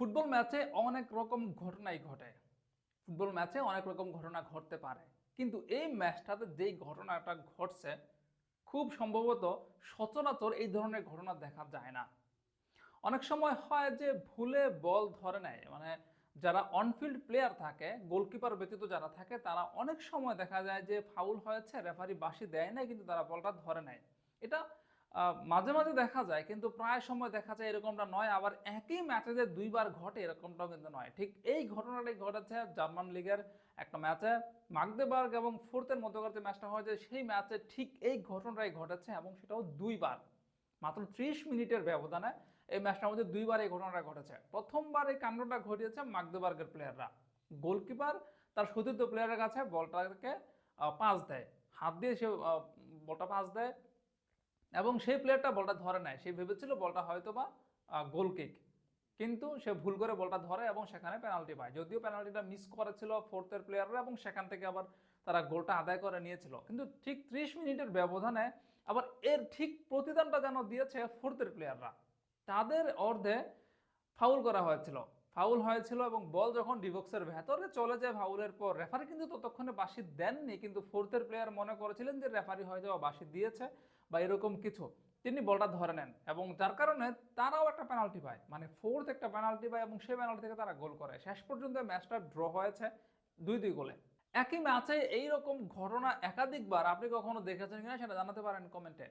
Football ম্যাচে অনেক রকম ঘটনাই ঘটে। ফুটবল ম্যাচে অনেক রকম ঘটনা ঘটতে পারে। কিন্তু এই ম্যাচটাতে যেই ঘটনাটা ঘটছে, খুব সম্ভবত সচরাচর এই ধরনের ঘটনা দেখা যায় না। অনেক সময় হয় যে ভুলে বল ধরে নেয়। মানে যারা অনফিল্ড প্লেয়ার থাকে গোলকিপার ব্যতীত যারা থাকে, তারা অনেক সময় দেখা যায় যে ফাউল হয়েছে রেফারি বাসি দেয় না কিন্তু তারা বলটা ধরে নেয়। এটা মাঝে মাঝে দেখা যায়, কিন্তু প্রায় সময় দেখা যায় এরকমটা নয়। আবার একই ম্যাচে যে দুইবার ঘটে এরকমটাও কিন্তু নয়। ঠিক এই ঘটনাটাই ঘটেছে জার্মান লিগের একটা ম্যাচে মাগদেবার্গ এবং ফোর্থের মধ্যকার যে ম্যাচটা হয়েছে সেই ম্যাচে ঠিক এই ঘটনাটাই ঘটেছে এবং সেটাও দুইবার। মাত্র ত্রিশ মিনিটের ব্যবধানে এই ম্যাচটার মধ্যে দুইবার এই ঘটনাটা ঘটেছে। প্রথমবার এই কাণ্ডটা ঘটিয়েছে মাগদেবার্গের প্লেয়াররা গোলকিপার তার সতীর্থ প্লেয়ারের কাছে বলটাকে পাস দেয়। হাত দিয়ে সে বলটা পাস দেয়। এবং সেই প্লেয়ারটা বলটা ধরে নেয় সে ভেবেছিল বলটা হয়তো বা গোল কিক কিন্তু সে ভুল করে বলটা ধরে এবং সেখানে পেনাল্টি পায়। যদিও পেনাল্টিটা মিস করেছিল ফোর্থের প্লেয়াররা এবং সেখান থেকে আবার তারা গোলটা আদায় করে নিয়েছিল। কিন্তু ঠিক ত্রিশ মিনিটের ব্যবধানে আবার এর ঠিক প্রতিদানটা যেন দিয়েছে ফোর্থের প্লেয়াররা তাদের অর্ধে ফাউল করা হয়েছিল। ফাউল হয়েছিল এবং বল যখন ডিবক্সের ভেতরে চলে যায় ফাউলের পর, রেফারি কিন্তু ততক্ষণে বাসি দেননি, কিন্তু ফোর্থের প্লেয়ার মনে করেছিলেন যে রেফারি হয়তো বাসি দিয়েছে বা এরকম কিছু। তিনি বলটা ধরে নেন এবং যার কারণে তারাও একটা পেনাল্টি পায়। মানে ফোর্থ একটা পেনাল্টি পায় এবং সেই পেনাল্টি থেকে তারা গোল করে। শেষ পর্যন্ত ম্যাচটা ড্র হয়েছে দুই দুই গোলে। একই ম্যাচে এইরকম ঘটনা একাধিকবার আপনি কখনো দেখেছেন কিনা সেটা জানাতে পারেন কমেন্টে।